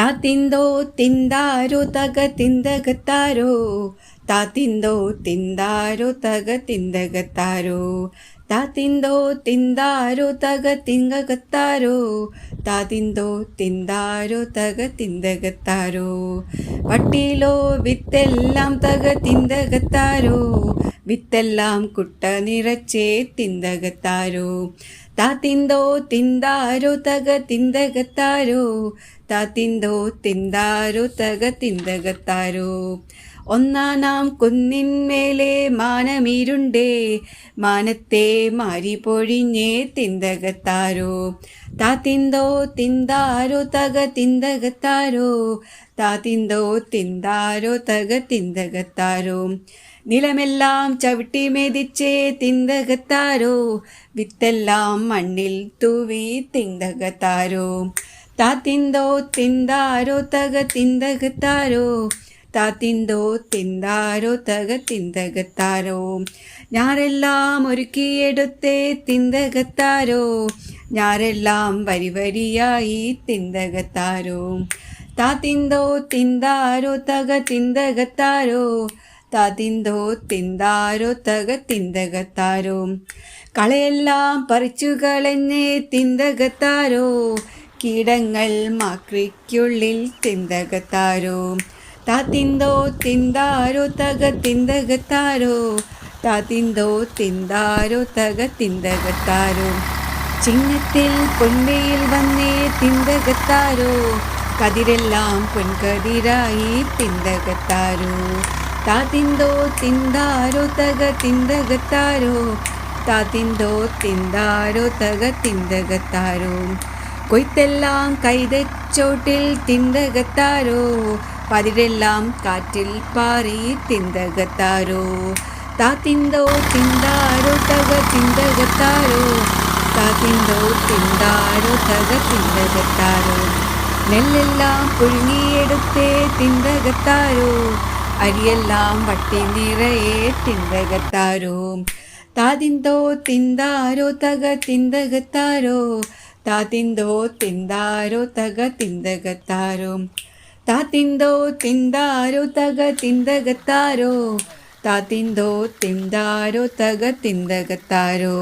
താത്തിന്തോ തിന്താരോ തക തിന്തകത്താരോ താത്തിന്തോ തിന്താരോ തക തിന്തകത്താരോ താത്തിന്തോ തിന്താരോ തക തിങ്കകത്താരോ താത്തിന്തോ തിന്താരോ തക തിന്തകത്താരോ വട്ടിയിലോ വിത്തെല്ലാം തക തിന്തകത്താരോ വിത്തെല്ലാം കുട്ട നിറച്ചേ തിന്തകത്താരോ താത്തിന്തോ തിന്താരോ തക തിന്തകത്താരോ താത്തിന്തോ തിന്താരോ തക തിന്തകത്താരോ ഒന്നാനാം കുന്നിന്മേലെ മാനമീരുണ്ടേ. മാനത്തെ മാരി പൊഴിഞ്ഞേ തിന്തകത്താരോ. താത്തിന്തോ തിന്താരോ തക തിന്തകത്താരോ. താത്തിന്തോ തിന്താരോ തക തിന്തകത്താരോ. നിലമെല്ലാം ചവിട്ടി മെതിച്ചേ തിന്തകത്താരോ. വിത്തെല്ലാം മണ്ണിൽ തൂവി തിന്തകത്താരോ. താത്തിന്തോ തിന്താരോ തക തിന്തകത്താരോ. താത്തിന്തോ തിന്താരോ തക തിന്തകത്താരോ? ഞാരെല്ലാം ഒരുക്കിയെടുത്തേ തിന്തകത്താരോ? ഞാരെല്ലാം വരി വരിയായി തിന്തകത്താരോ? താത്തിന്തോ തിന്താരോ തക തിന്തകത്താരോ? താത്തിന്തോ തിന്താരോ തക തിന്തകത്താരോ? കളയെല്ലാം പറിച്ചു കളഞ്ഞേ തിന്തകത്താരോ? കീടങ്ങൾ മാക്രിക്കുള്ളിൽ തിന്തകത്താരോ? താത്തിന്തോ തിന്താരോ തക തിന്തകത്താരോ താത്തിന്തോ തിന്താരോ തക തിന്തകത്താരോ ചിങ്ങത്തിൽ പൊൻവയിൽ വന്നേ തിന്തകത്താരോ കതിരെല്ലാം പൊൻകതിരായി തിന്തകത്താരോ താത്തിന്തോ തിന്താരോ തക തിന്തകത്താരോ താത്തിന്തോ തിന്താരോ തക തിന്തകത്താരോ കൊയ്ത്തെല്ലാം കൈതച്ചോട്ടിൽ തിന്തകത്താരോ? പതിരെല്ലാം കാറ്റിൽ പാറി തിന്തകത്താരോ? താത്തിന്തോ തിന്താരോ തക തിന്തകത്താരോ? താത്തിന്തോ തിന്താരോ തക തിന്തകത്താരോ? നെല്ലെല്ലാം പുഴുങ്ങിയെടുത്തേ തിന്തകത്താരോ? അരിയെല്ലാം വട്ടി നിറയെ തിന്തകത്താരോ? താതിന്തോ തിന്താരോ തക തിന്തകത്താരോ? താതിന്തോ തിന്താരോ തക തിന്തകത്താരോ? താത്തിന്തോ തിന്താരോ തക തിന്തകത്താരോ? താത്തിന്തോ തിന്താരോ തക തിന്തകത്താരോ?